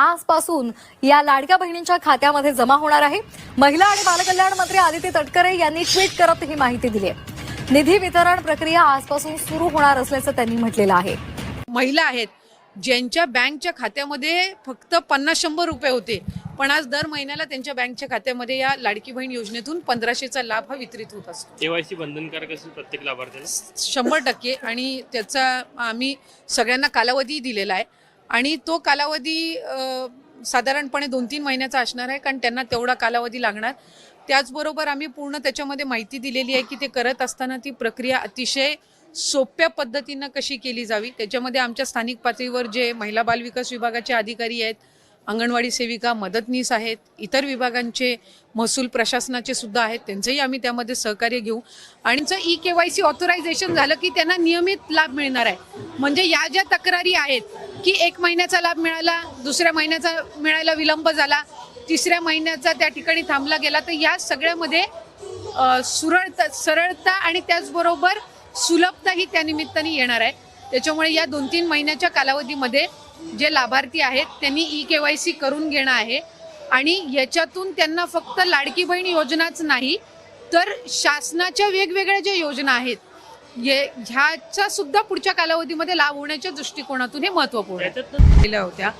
आजपासून या लाडक्या बहिणींच्या खात्यामध्ये जमा होणार आहे. महिला आणि बालकल्याण मंत्री आदिती तटकरे यांनी ट्विट करत ही माहिती दिली आहे. निधी वितरण प्रक्रिया आजपासून सुरू होणार असल्याचं त्यांनी म्हटलेलं आहे. महिला आहेत. ज्यांच्या बँकच्या खात्यामध्ये फक्त पन्नास शंभर रुपये होते. पण आज दर महिन्याला त्यांच्या बँकच्या खात्यामध्ये या लाडकी बहीण योजनेतून पंधराशेचा लाभ हा वितरित होत असतो. केवायसी बंधनकारक असेल प्रत्येक लाभार्थ्याला? शंभर टक्के. आणि त्याचा आम्ही सगळ्यांना कालावधी दिलेला आहे. आणि तो कालावधी साधारणपणे दोन तीन महिन्याचा असणार आहे कारण त्यांना तेवढा कालावधी लागणार. त्याचबरोबर आम्ही पूर्ण त्याच्यामध्ये माहिती दिलेली आहे की ते करत असताना ती प्रक्रिया अतिशय सोप्या पद्धतीनं कशी केली जावी. त्याच्यामध्ये आमच्या स्थानिक पातळीवर जे महिला बालविकास विभागाचे अधिकारी आहेत अंगणवाडी सेविका मदतनीस आहेत इतर विभागांचे महसूल प्रशासनाचे सुद्धा आहेत त्यांचंही आम्ही त्यामध्ये सहकार्य घेऊ. आणि E K Y C authorization झालं की त्यांना नियमित लाभ मिळणार आहे. म्हणजे या ज्या तक्रारी आहेत की एक महिन्याचा लाभ मिळाला दुसऱ्या महिन्याचा मिळायला विलंब झाला तिसऱ्या महिन्याचा त्या ठिकाणी थांबला गेला तर या सगळ्यामध्ये सुरळता सरळता आणि त्याचबरोबर सुलभता ही त्या निमित्ताने येणार आहे. त्याच्यामुळे या दोन तीन महिन्याच्या कालावधीमध्ये जे लाभार्थी आहेत त्यांनी ई के वाय सी करून घेणं आहे. आणि याच्यातून त्यांना फक्त लाडकी बहीण योजनाच नाही तर शासनाच्या वेगवेगळ्या ज्या योजना आहेत ये ह्याचा सुद्धा पुढच्या कालावधीमध्ये लाभ होण्याच्या दृष्टिकोनातून हे महत्त्वपूर्ण केल्या होत्या.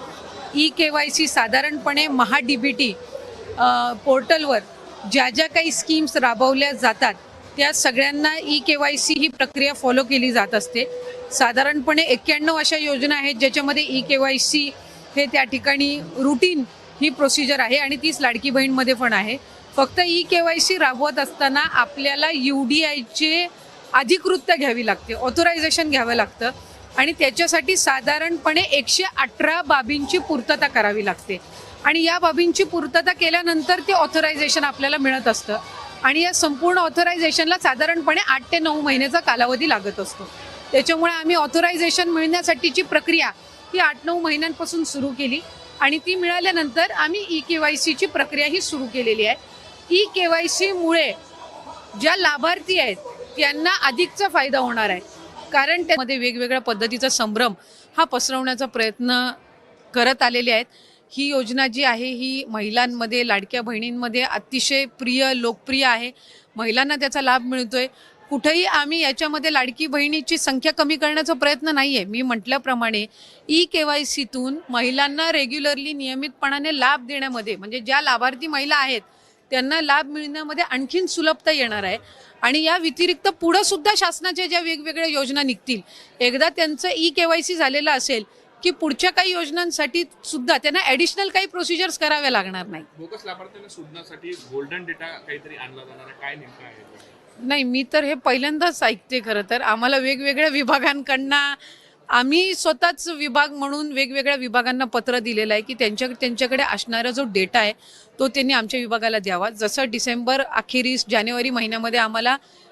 ई के वाय सी साधारणपणे महा डी बी टी पोर्टलवर ज्या ज्या काही स्कीम्स राबवल्या जातात त्या सगळ्यांना ई के वाय सी ही प्रक्रिया फॉलो केली जात असते. साधारणपणे एक्क्याण्णव अशा योजना आहेत ज्याच्यामध्ये ई के वाय सी हे त्या ठिकाणी रुटीन ही प्रोसिजर आहे आणि तीच लाडकी बहीणमध्ये पण आहे. फक्त ई के वाय सी राबवत असताना आपल्याला यू डी आयचे अधिकृतता घ्यावी लागते ऑथोरायझेशन घ्यावं लागतं आणि त्याच्यासाठी साधारणपणे एकशे अठरा बाबींची पूर्तता करावी लागते. आणि या बाबींची पूर्तता केल्यानंतर ते ऑथोरायझेशन आपल्याला मिळत असतं. आणि या संपूर्ण ऑथोरायझेशनला साधारणपणे आठ ते नऊ महिन्याचा कालावधी लागत असतो. त्याच्यामुळे आम्ही ऑथोरायझेशन मिळण्यासाठीची प्रक्रिया ही आठ नऊ महिन्यांपासून सुरू केली. आणि ती मिळाल्यानंतर आम्ही ई के वाय सीची प्रक्रिया ही सुरू केलेली आहे. ई के वाय सीमुळे ज्या लाभार्थी आहेत त्यांना अधिकचा फायदा होणार आहे. कारण त्यामध्ये वेगवेगळ्या पद्धतीचा संभ्रम हा पसरवण्याचा प्रयत्न करत आलेले आहेत. ही योजना जी आहे ही महिलांमध्ये लाडक्या बहिणींमध्ये अतिशय प्रिय लोकप्रिय आहे. महिलांना त्याचा लाभ मिळतोय. कुठेही आम्ही याच्यामध्ये लाडकी बहिणीची संख्या कमी करण्याचा प्रयत्न नाही आहे मी म्हटल्याप्रमाणे ई के वाय सीतून महिलांना रेग्युलरली नियमितपणाने लाभ देण्यामध्ये म्हणजे ज्या लाभार्थी महिला आहेत त्यांना लाभ मिळण्यामध्ये आणखीन सुलभता येणार आहे. आणि या व्यतिरिक्त पुढं सुद्धा शासनाच्या ज्या वेगवेगळ्या योजना निघतील एकदा त्यांचं ई के वाय सी झालेलं असेल की पुढच्या काही योजनांसाठी सुद्धा त्यांना ऍडिशनल काही प्रोसिजर्स कराव्या लागणार नाही बोगस लाभार्थ्यांना शोधण्यासाठी गोल्डन डेटा काहीतरी आणला जाणार काय नेमकं आहे? नाही मी तर हे पहिल्यांदाच ऐकते खरं तर. आम्हाला वेगवेगळ्या विभागांकडनं आम्ही स्वतःच विभाग म्हणून वेगवेगळ्या विभागांना पत्र दिलेलं आहे की त्यांच्या त्यांच्याकडे असणारा जो डेटा आहे तो त्यांनी आमच्या विभागाला द्यावा. जसं डिसेंबर अखेरीस जानेवारी महिन्यामध्ये आम्हाला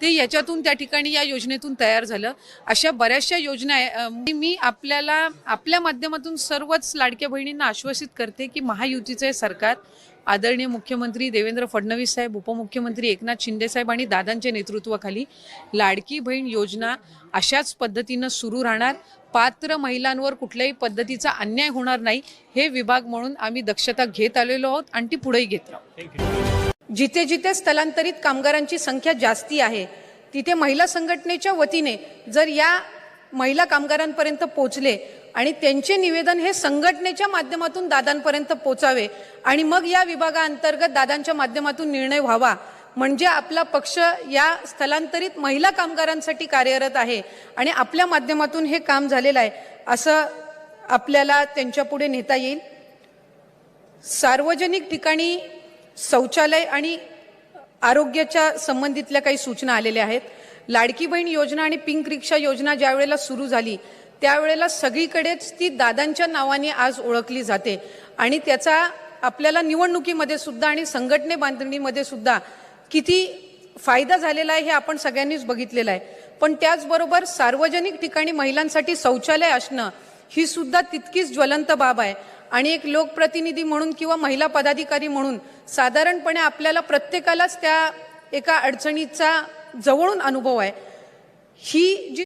ते याच्यातून त्या ठिकाणी या योजनेतून तयार झालं. अशा बऱ्याचशा योजना आहे. मी- मी आपल्याला आपल्या माध्यमातून सर्वच लाडक्या बहिणींना आश्वासित करते की महायुतीचं हे सरकार आदरणीय मुख्यमंत्री देवेंद्र फडणवीस साहेब उपमुख्यमंत्री एकनाथ शिंदे साहेब आणि दादांच्या नेतृत्वाखाली लाडकी बहीण योजना अशाच पद्धतीनं सुरू राहणार. पात्र महिलांवर कुठल्याही पद्धतीचा अन्याय होणार नाही. हे विभाग म्हणून आम्ही दक्षता घेत आलेलो आहोत आणि ती पुढेही घेत राहू. जिथे जिथे स्थलांतरित कामगारांची संख्या जास्ती आहे तिथे महिला संघटनेच्या वतीने जर या महिला कामगारांपर्यंत पोचले आणि त्यांचे निवेदन हे संघटनेच्या माध्यमातून दादांपर्यंत पोचावे आणि मग या विभागाअंतर्गत दादांच्या माध्यमातून निर्णय व्हावा म्हणजे आपला पक्ष या स्थलांतरित महिला कामगारांसाठी कार्यरत आहे आणि आपल्या माध्यमातून हे काम झालेलं आहे असं आपल्याला त्यांच्या पुढे नेता येईल. सार्वजनिक ठिकाणी शौचालय आणि आरोग्याच्या संबंधितल्या काही सूचना आलेल्या आहेत. लाडकी बहीण योजना आणि पिंक रिक्षा योजना ज्या वेळेला सुरू झाली त्यावेळेला सगळीकडेच ती दादांच्या नावाने आज ओळखली जाते. आणि त्याचा आपल्याला निवडणुकीमध्ये सुद्धा आणि संघटने बांधणीमध्ये सुद्धा किती फायदा झालेला आहे हे आपण सगळ्यांनीच बघितलेलं आहे. पण त्याचबरोबर सार्वजनिक ठिकाणी महिलांसाठी शौचालय असणं ही सुद्धा तितकीच ज्वलंत बाब आहे. आणि एक लोकप्रतिनिधी म्हणून किंवा महिला पदाधिकारी म्हणून साधारणपणे आपल्याला प्रत्येकालाच त्या एका अडचणीचा जवळून अनुभव आहे. ही जी